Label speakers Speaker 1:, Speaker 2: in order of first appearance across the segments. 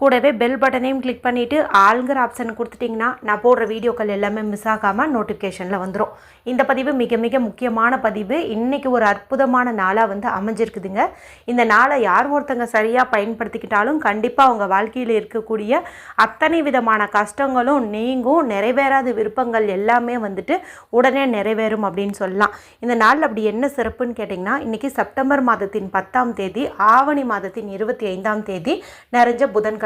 Speaker 1: கூடவே பெல் பட்டனையும் கிளிக் பண்ணிவிட்டு ஆளுங்கிற ஆப்ஷன் கொடுத்துட்டிங்கன்னா நான் போடுற வீடியோக்கள் எல்லாமே மிஸ் ஆகாமல் நோட்டிஃபிகேஷனில் வந்துடும் இந்த பதிவு மிக மிக முக்கியமான பதிவு. இன்றைக்கி ஒரு அற்புதமான நாளாக வந்து அமைஞ்சிருக்குதுங்க. இந்த நாளை யார் ஒருத்தங்க சரியாக பயன்படுத்திக்கிட்டாலும் கண்டிப்பாக அவங்க வாழ்க்கையில் இருக்கக்கூடிய அத்தனை விதமான கஷ்டங்களும் நீங்கும். நிறைவேறாத விருப்பங்கள் எல்லாமே வந்துட்டு உடனே நிறைவேறும் அப்படின்னு சொல்லலாம். இந்த நாள் அப்படி என்ன சிறப்புன்னு கேட்டிங்கன்னா இன்றைக்கி செப்டம்பர் மாதத்தின் பத்தாம் தேதி ஆவணி மாதத்தின் இருபத்தி ஐந்தாம் தேதி நிறைஞ்ச புதன்கிழமை.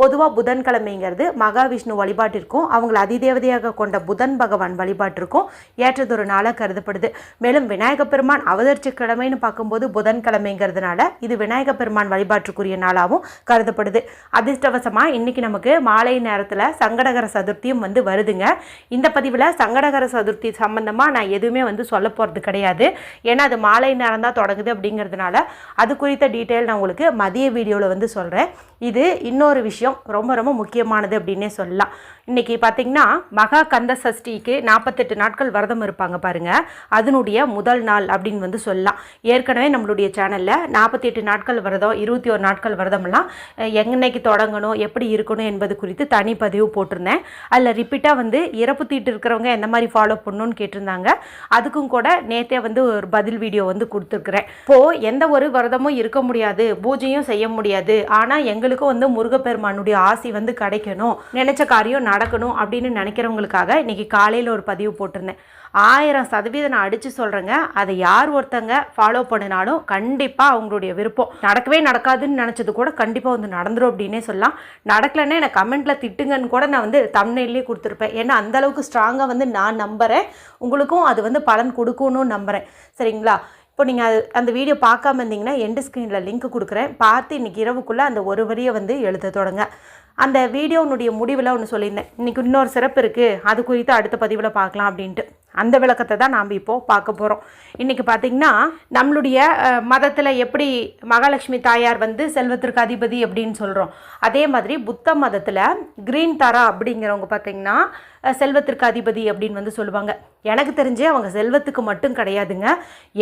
Speaker 1: பொதுவாக புதன்கிழமைங்கிறது மகாவிஷ்ணு வழிபாட்டிற்கும் அவங்கள அதிதேவதையாக கொண்ட புதன் பகவான் வழிபாட்டிற்கும் ஏற்றதொரு நாளாக கருதப்படுது. மேலும் விநாயக பெருமான் அவதரிச்ச கிழமைன்னு பார்க்கும்போது புதன்கிழமைங்கிறதுனால இது விநாயக பெருமான் வழிபாட்டுக்குரிய நாளாகவும் கருதப்படுது. அதிர்ஷ்டவசமாக இன்றைக்கி நமக்கு மாலை நேரத்தில் சங்கடகர சதுர்த்தியும் வந்து வருதுங்க. இந்த பதிவில் சங்கடகர சதுர்த்தி சம்பந்தமாக நான் எதுவுமே வந்து சொல்ல போகிறது கிடையாது. ஏன்னா அது மாலை நேரம் தான் தொடங்குது அப்படிங்கிறதுனால அது குறித்த டீட்டெயில் நான் உங்களுக்கு மதிய வீடியோவில் வந்து சொல்கிறேன் இது இன்னொரு விஷயம் ரொம்ப ரொம்ப முக்கியமானது அப்படின்னே சொல்லலாம். இன்றைக்கி பார்த்திங்கன்னா மகா கந்த சஷ்டிக்கு நாற்பத்தெட்டு நாட்கள் விரதம் இருப்பாங்க பாருங்கள் அதனுடைய முதல் நாள் அப்படின்னு வந்து சொல்லலாம். ஏற்கனவே நம்மளுடைய சேனலில் நாற்பத்தி எட்டு நாட்கள் விரதம் இருபத்தி ஒரு நாட்கள் விரதம்லாம் என்னைக்கு தொடங்கணும் எப்படி இருக்கணும் என்பது குறித்து தனி பதிவு போட்டிருந்தேன். அதில் ரிப்பீட்டாக வந்து இறப்பு தீட்டு இருக்கிறவங்க எந்த மாதிரி ஃபாலோ பண்ணணும்னு கேட்டிருந்தாங்க. அதுக்கும் கூட நேற்றே வந்து ஒரு பதில் வீடியோ வந்து கொடுத்துருக்குறேன். இப்போது எந்த ஒரு விரதமும் இருக்க முடியாது பூஜையும் செய்ய முடியாது. ஆனால் எங்களுக்கு உங்களுக்கும் வந்து முருகப்பெருமானுடைய ஆசி வந்து கிடைக்கணும் நினைச்ச காரியம் நடக்கணும் அப்படின்னு நினைக்கிறவங்களுக்காக இன்னைக்கு காலையில் ஒரு பதிவு போட்டிருந்தேன். ஆயிரம் சதவீதம் நான் அடித்து சொல்கிறேங்க அதை யார் ஒருத்தங்க ஃபாலோ பண்ணினாலும் கண்டிப்பாக அவங்களுடைய விருப்பம். நடக்கவே நடக்காதுன்னு நினச்சது கூட கண்டிப்பாக வந்து நடந்துரும் அப்படின்னே சொல்லலாம். நடக்கலைன்னா எனக்கு கமெண்ட்டில் திட்டுங்கன்னு கூட நான் வந்து தமிழ்லேயே கொடுத்துருப்பேன். ஏன்னா அந்தளவுக்கு ஸ்ட்ராங்காக வந்து நான் நம்புகிறேன் உங்களுக்கும் அது வந்து பலன் கொடுக்கணும்னு நம்புகிறேன் சரிங்களா? இப்போ நீங்கள் அது அந்த வீடியோ பார்க்காம இருந்தீங்கன்னா எண்டு ஸ்க்ரீனில் லிங்க் கொடுக்குறேன். பார்த்து இன்றைக்கி இரவுக்குள்ளே அந்த ஒரு வரியை வந்து எழுத தொடங்க. அந்த வீடியோனுடைய முடிவில் ஒன்று சொல்லியிருந்தேன். இன்றைக்கி இன்னொரு சிறப்பு இருக்குது அது குறித்து அடுத்த பதிவில் பார்க்கலாம் அப்படின்ட்டு. அந்த விளக்கத்தை தான் நாம் இப்போது பார்க்க போகிறோம் இன்றைக்கி பார்த்திங்கன்னா நம்மளுடைய மதத்தில் எப்படி மகாலட்சுமி தாயார் வந்து செல்வத்திற்கு அதிபதி அப்படின்னு சொல்கிறோம் அதே மாதிரி புத்த மதத்தில் கிரீன் தாரா அப்படிங்கிறவங்க பார்த்திங்கன்னா செல்வத்திற்கு அதிபதி அப்படின்னு வந்து சொல்லுவாங்க. எனக்கு தெரிஞ்சே அவங்க செல்வத்துக்கு மட்டும் கிடையாதுங்க.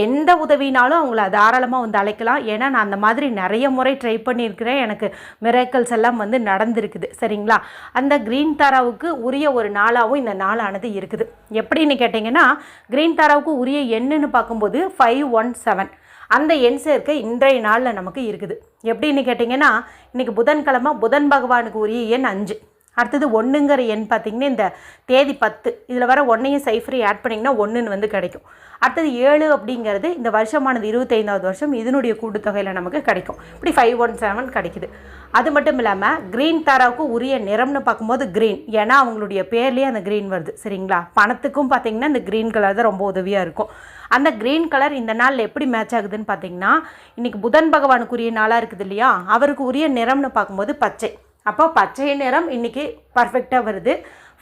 Speaker 1: எந்த உதவினாலும் அவங்கள தாராளமாக வந்து அழைக்கலாம். ஏன்னா நான் அந்த மாதிரி நிறைய முறை ட்ரை பண்ணியிருக்கிறேன். எனக்கு மிரேக்கல்ஸ் எல்லாம் வந்து நடந்திருக்குது. சரிங்களா? அந்த கிரீன் தாராவுக்கு உரிய ஒரு நாளாகவும் இந்த நாளானது இருக்குது. எப்படின்னு பார்த்தீங்கன்னா கிரீன் தாராவுக்கு உரிய எண்ணுன்னு பார்க்கும்போது ஃபைவ் ஒன் செவன் அந்த எண் சேர்க்கை இன்றைய நாளில் நமக்கு இருக்குது. எப்படின்னு கேட்டிங்கன்னா இன்றைக்கி புதன்கிழமை புதன் பகவானுக்கு உரிய எண் அஞ்சு. அடுத்தது ஒன்றுங்கிற எண் பார்த்திங்கன்னா இந்த தேதி பத்து. இதில் வர ஒன்றையும் சைஃபரையும் ஆட் பண்ணிங்கன்னா ஒன்றுன்னு வந்து கிடைக்கும். அடுத்தது ஏழு அப்படிங்கிறது இந்த வருஷமானது இருபத்தைந்தாவது வருஷம் இதனுடைய கூட்டுத்தொகையில் நமக்கு கிடைக்கும். இப்படி ஃபைவ் ஒன் செவன் கிடைக்குது. அது மட்டும் இல்லாமல் க்ரீன் தாராவுக்கு உரிய நிறம்னு பார்க்கும்போது க்ரீன் ஏன்னா அவங்களுடைய பேர்லேயே அந்த க்ரீன் வருது. சரிங்களா? பணத்துக்கும் பார்த்திங்கன்னா இந்த க்ரீன் கலர் தான் ரொம்ப உதவியாக இருக்கும். அந்த க்ரீன் கலர் இந்த நாளில் எப்படி மேட்ச் ஆகுதுன்னு பார்த்தீங்கன்னா இன்றைக்கி புதன் பகவானுக்குரிய நாளாக இருக்குது இல்லையா? அவருக்கு உரிய நிறம்னு பார்க்கும்போது பச்சை. அப்போ பச்சை நிறம் இன்றைக்கி பர்ஃபெக்டாக வருது.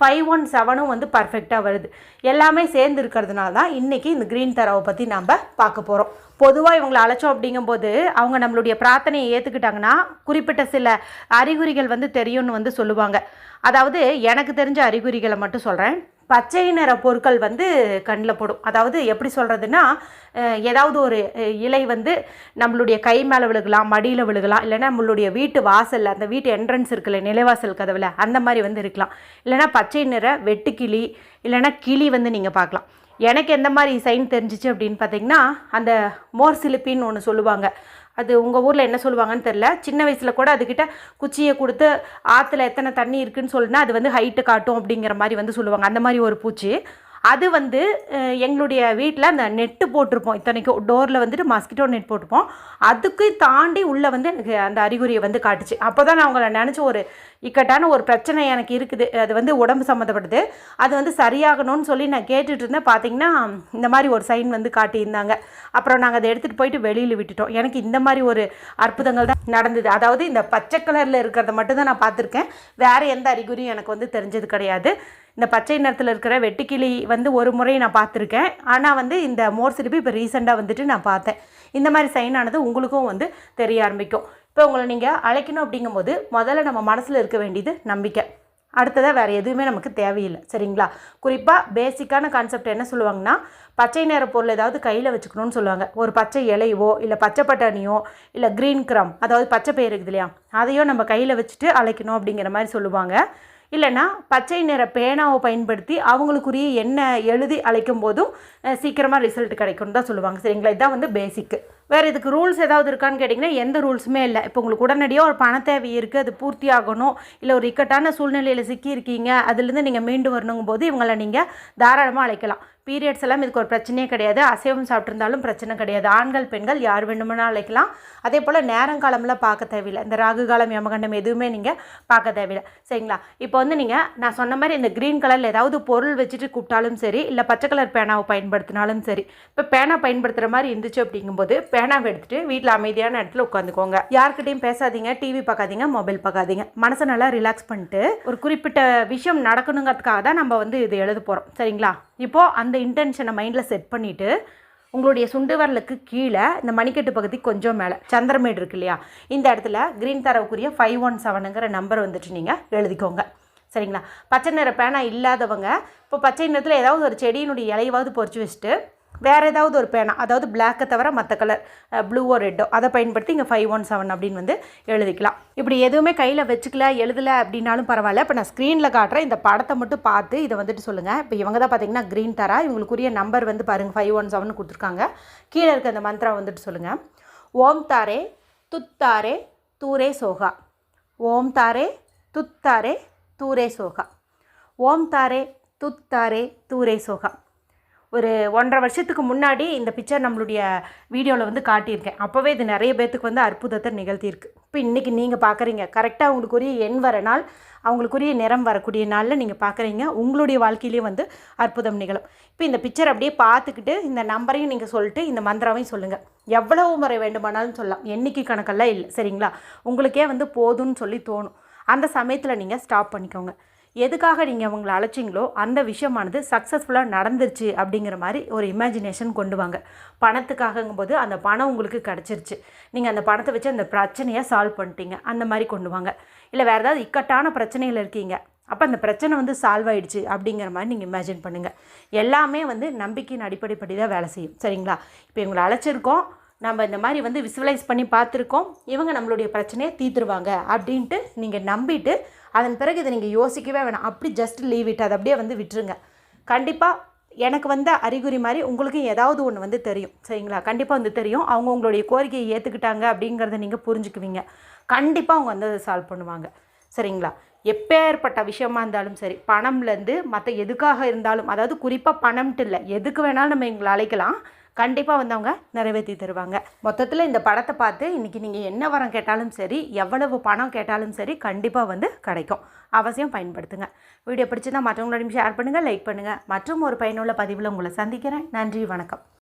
Speaker 1: ஃபைவ் ஒன் செவனும் வந்து பர்ஃபெக்டாக வருது. எல்லாமே சேர்ந்து இருக்கிறதுனால தான் இன்றைக்கி இந்த க்ரீன் தரவை பற்றி நம்ம பார்க்க போகிறோம் பொதுவாக இவங்களை அழைச்சோம் அப்படிங்கும்போது அவங்க நம்மளுடைய பிரார்த்தனையை ஏற்றுக்கிட்டாங்கன்னா குறிப்பிட்ட சில அறிகுறிகள் வந்து தெரியும்னு வந்து சொல்லுவாங்க. அதாவது எனக்கு தெரிஞ்ச அறிகுறிகளை மட்டும் சொல்கிறேன் பச்சை நிற பொருட்கள் வந்து கண்ணில் படும். அதாவது எப்படி சொல்கிறதுன்னா ஏதாவது ஒரு இலை வந்து நம்மளுடைய கை மேலே விழுகலாம் மடியில் விழுகலாம் இல்லைனா நம்மளுடைய வீட்டு வாசலில் அந்த வீட்டு என்ட்ரன்ஸ் இருக்குல்ல நிலைவாசல் கதவில் அந்த மாதிரி வந்து இருக்கலாம். இல்லைன்னா பச்சை நிற வெட்டுக்கிளி இல்லைன்னா கிளி வந்து நீங்கள் பார்க்கலாம். எனக்கு எந்த மாதிரி சைன் தெரிஞ்சிச்சு அப்படின்னு பார்த்தீங்கன்னா அந்த மோர் சிலிப்பின்னு ஒன்று சொல்லுவாங்க. அது உங்கள் ஊரில் என்ன சொல்லுவாங்கன்னு தெரில சின்ன வயசில் கூட அதுக்கிட்ட குச்சியை கொடுத்து ஆற்றுல எத்தனை தண்ணி இருக்குன்னு சொல்லினா அது வந்து ஹைட்டு காட்டும் அப்படிங்கிற மாதிரி வந்து சொல்லுவாங்க. அந்த மாதிரி ஒரு பூச்சி. அது வந்து எங்களுடைய வீட்டில் அந்த நெட்டு போட்டிருப்போம். இத்தனைக்கும் டோரில் வந்துட்டு மஸ்கிட்டோ நெட் போட்டிருப்போம். அதுக்கு தாண்டி உள்ளே வந்து எனக்கு அந்த அறிகுறியை வந்து காட்டுச்சு. அப்போ தான் நான் அவங்கள நினச்ச ஒரு இக்கட்டான ஒரு பிரச்சனை எனக்கு இருக்குது. அது வந்து உடம்பு சம்மந்தப்பட்டது. அது வந்து சரியாகணும்னு சொல்லி நான் கேட்டுட்டு இருந்தேன். பார்த்தீங்கன்னா இந்த மாதிரி ஒரு சைன் வந்து காட்டியிருந்தாங்க. அப்புறம் நாங்கள் அதை எடுத்துகிட்டு போயிட்டு வெளியில் விட்டுட்டோம். எனக்கு இந்த மாதிரி ஒரு அற்புதங்கள் தான் நடந்தது. அதாவது இந்த பச்சை கலரில் இருக்கிறத மட்டும் தான் நான் பார்த்துருக்கேன். வேறு எந்த அறிகுறியும் எனக்கு வந்து தெரிஞ்சது கிடையாது. இந்த பச்சை நிறத்தில் இருக்கிற வெட்டுக்கிளி வந்து ஒரு முறை நான் பார்த்துருக்கேன். ஆனால் வந்து இந்த மோர் சிரிப்பு இப்போ ரீசெண்டாக வந்துட்டு நான் பார்த்தேன். இந்த மாதிரி சைன் ஆனது உங்களுக்கும் வந்து தெரிய ஆரம்பிக்கும். இப்போ உங்களை நீங்கள் அழைக்கணும் அப்படிங்கும்போது முதல்ல நம்ம மனசில் இருக்க வேண்டியது நம்பிக்கை. அடுத்ததாக வேறு எதுவுமே நமக்கு தேவையில்லை. சரிங்களா? குறிப்பாக பேசிக்கான கான்செப்ட் என்ன சொல்லுவாங்கன்னா பச்சை நிற பொருள் ஏதாவது கையில் வச்சுக்கணும்னு சொல்லுவாங்க. ஒரு பச்சை இலையவோ இல்லை பச்சை பட்டாணியோ இல்லை க்ரீன் கிரம் அதாவது பச்சை பயிர் இருக்குது இல்லையா? அதையோ நம்ம கையில் வச்சுட்டு அழைக்கணும் அப்படிங்கிற மாதிரி சொல்லுவாங்க. இல்லைன்னா பச்சை நிற பேனாவை பயன்படுத்தி அவங்களுக்குரிய என்ன எழுதி அழைக்கும் போதும் சீக்கிரமாக ரிசல்ட் கிடைக்கும்னு தான் சொல்லுவாங்க. சரிங்களா? இதுதான் வந்து பேசிக்கு வேறு இதுக்கு ரூல்ஸ் ஏதாவது இருக்கான்னு கேட்டிங்கன்னா எந்த ரூல்ஸுமே இல்லை. இப்போ உங்களுக்கு உடனடியாக ஒரு பண தேவை இருக்குது அது பூர்த்தி ஆகணும் இல்லை ஒரு இக்கட்டான சூழ்நிலையில் சிக்கியிருக்கீங்க அதுலேருந்து நீங்கள் மீண்டு வரணுங்கும் போது இவங்களை நீங்கள் தாராளமாக அழைக்கலாம். பீரியட்ஸ் எல்லாம் இதுக்கு ஒரு பிரச்சனையே கிடையாது. அசைவம் சாப்பிட்ருந்தாலும் பிரச்சனை கிடையாது. ஆண்கள் பெண்கள் யார் வேண்டுமானாலும் அழைக்கலாம். அதே போல் நேரங்காலம்லாம் பார்க்க தேவையில்லை. இந்த ராகு காலம் யமகண்டம் எதுவுமே நீங்கள் பார்க்க தேவையில்லை. சரிங்களா? இப்போ வந்து நீங்கள் நான் சொன்ன மாதிரி இந்த க்ரீன் கலரில் ஏதாவது பொருள் வச்சுட்டு கூப்பிட்டாலும் சரி இல்லை பச்சை கலர் பேனாவை பயன்படுத்தினாலும் சரி இப்போ பேனா பயன்படுத்துகிற மாதிரி இருந்துச்சு அப்படிங்கும்போது பேனாவை எடுத்துகிட்டு வீட்டில் அமைதியான இடத்துல உட்காந்துக்கோங்க. யார்கிட்டையும் பேசாதீங்க டிவி பார்க்காதீங்க மொபைல் பார்க்காதீங்க. மனசை நல்லா ரிலாக்ஸ் பண்ணிட்டு ஒரு குறிப்பிட்ட விஷயம் நடக்கணுங்கிறதுக்காக தான் நம்ம வந்து இது எழுத போகிறோம் சரிங்களா? இப்போது அந்த இன்டென்ஷனை மைண்டில் செட் பண்ணிவிட்டு உங்களுடைய சுண்டு வரலுக்கு கீழே இந்த மணிக்கட்டு பகுதி கொஞ்சம் மேலே சந்திரமேடு இருக்கு இல்லையா? இந்த இடத்துல க்ரீன் தரவுக்குரிய ஃபைவ் ஒன் செவனுங்கிற நம்பர் வந்துட்டு நீங்கள் எழுதிக்கோங்க. சரிங்களா? பச்சை நிற பேனா இல்லாதவங்க இப்போ பச்சை நிறத்தில் ஏதாவது ஒரு செடியினுடைய இலையாவது பொறிச்சு வச்சுட்டு வேறு ஏதாவது ஒரு பேனா அதாவது பிளாக்கை தவிர மற்ற கலர் ப்ளூவோ ரெட்டோ அதை பயன்படுத்தி இங்கே ஃபைவ் ஒன் செவன் அப்படின்னு வந்து எழுதிக்கலாம். இப்படி எதுவுமே கையில் வச்சுக்கல எழுதலை அப்படின்னாலும் பரவாயில்ல. இப்போ நான் ஸ்க்ரீனில் காட்டுறேன். இந்த படத்தை மட்டும் பார்த்து இதை வந்துட்டு சொல்லுங்கள் இப்போ இவங்க தான் பார்த்தீங்கன்னா க்ரீன் தரா இவங்களுக்குரிய நம்பர் வந்து பாருங்கள் ஃபைவ் ஒன் செவன் கொடுத்துருக்காங்க. கீழே இருக்க அந்த மந்த்ரா வந்துட்டு சொல்லுங்கள் ஓம் தாரே துத்தாரே தூரே சோகா. ஓம் தாரே துத்தாரே தூரே சோகா. ஓம் தாரே துத்தாரே தூரே சோகா. ஒரு ஒன்றரை வருஷத்துக்கு முன்னாடி இந்த பிக்சர் நம்மளுடைய வீடியோவில் வந்து காட்டியிருக்கேன். அப்போவே இது நிறைய பேர்த்துக்கு வந்து அற்புதத்தை நிகழ்த்தியிருக்கு. இப்போ இன்றைக்கி நீங்கள் பார்க்குறீங்க கரெக்டாக அவங்களுக்குரிய எண் வர நாள் அவங்களுக்குரிய நிறம் வரக்கூடிய நாளில் நீங்கள் பார்க்குறீங்க உங்களுடைய வாழ்க்கையிலேயே வந்து அற்புதம் நிகழும். இப்போ இந்த பிக்சர் அப்படியே பார்த்துக்கிட்டு இந்த நம்பரையும் நீங்கள் சொல்லிட்டு இந்த மந்திராவையும் சொல்லுங்கள் எவ்வளவு முறை வேண்டுமானாலும் சொல்லலாம். எண்ணிக்கை கணக்கெல்லாம் இல்லை. சரிங்களா? உங்களுக்கே வந்து போதும்னு சொல்லி தோணும். அந்த சமயத்தில் நீங்கள் ஸ்டாப் பண்ணிக்கோங்க. எதுக்காக நீங்கள் அவங்கள அழைச்சிங்களோ அந்த விஷயமானது சக்ஸஸ்ஃபுல்லாக நடந்துருச்சு அப்படிங்கிற மாதிரி ஒரு இமேஜினேஷன் கொண்டு வாங்க. பணத்துக்காகங்கும்போது அந்த பணம் உங்களுக்கு கிடச்சிருச்சு. நீங்கள் அந்த பணத்தை வச்சு அந்த பிரச்சனையை சால்வ் பண்ணிட்டீங்க. அந்த மாதிரி கொண்டு வாங்க. இல்லை வேறு ஏதாவது இக்கட்டான பிரச்சனையில் இருக்கீங்க. அப்போ அந்த பிரச்சனை வந்து சால்வ் ஆகிடுச்சு அப்படிங்கிற மாதிரி நீங்கள் இமேஜின் பண்ணுங்கள் எல்லாமே வந்து நம்பிக்கையின் அடிப்படைப்படி தான் வேலை செய்யும். சரிங்களா? இப்போ இவங்களை அழைச்சிருக்கோம். நம்ம இந்த மாதிரி வந்து விசுவலைஸ் பண்ணி பார்த்துருக்கோம். இவங்க நம்மளுடைய பிரச்சனையை தீர்த்துருவாங்க அப்படின்ட்டு நீங்கள் நம்பிட்டு அதன் பிறகு இதை நீங்கள் யோசிக்கவே வேணாம். அப்படி ஜஸ்ட் லீவ் இட் அதை அப்படியே வந்து விட்டுருங்க. கண்டிப்பாக எனக்கு வந்த அறிகுறி மாதிரி உங்களுக்கும் ஏதாவது ஒன்று வந்து தெரியும். சரிங்களா? கண்டிப்பாக வந்து தெரியும். அவங்க உங்களுடைய கோரிக்கையை ஏற்றுக்கிட்டாங்க அப்படிங்கிறத நீங்கள் புரிஞ்சுக்குவீங்க. கண்டிப்பாக அவங்க வந்து அதை சால்வ் பண்ணுவாங்க. சரிங்களா? எப்பேற்பட்ட விஷயமா இருந்தாலும் சரி பணம்லேருந்து மற்ற எதுக்காக இருந்தாலும் அதாவது குறிப்பாக பணம்ட்டு இல்லை எதுக்கு வேணாலும் நம்ம எங்களை அழைக்கலாம். கண்டிப்பாக வந்து அவங்க நிறைவேற்றி தருவாங்க. மொத்தத்தில் இந்த படத்தை பார்த்து இன்றைக்கி நீங்கள் என்ன வரம் கேட்டாலும் சரி எவ்வளவு பணம் கேட்டாலும் சரி கண்டிப்பாக வந்து கிடைக்கும். அவசியம் பயன்படுத்துங்க. வீடியோ பிடிச்சிருந்தால் மற்றவங்களோடையும் ஷேர் பண்ணுங்கள் லைக் பண்ணுங்கள் மற்றும் ஒரு பயனுள்ள பதிவில் உங்களை சந்திக்கிறேன். நன்றி வணக்கம்.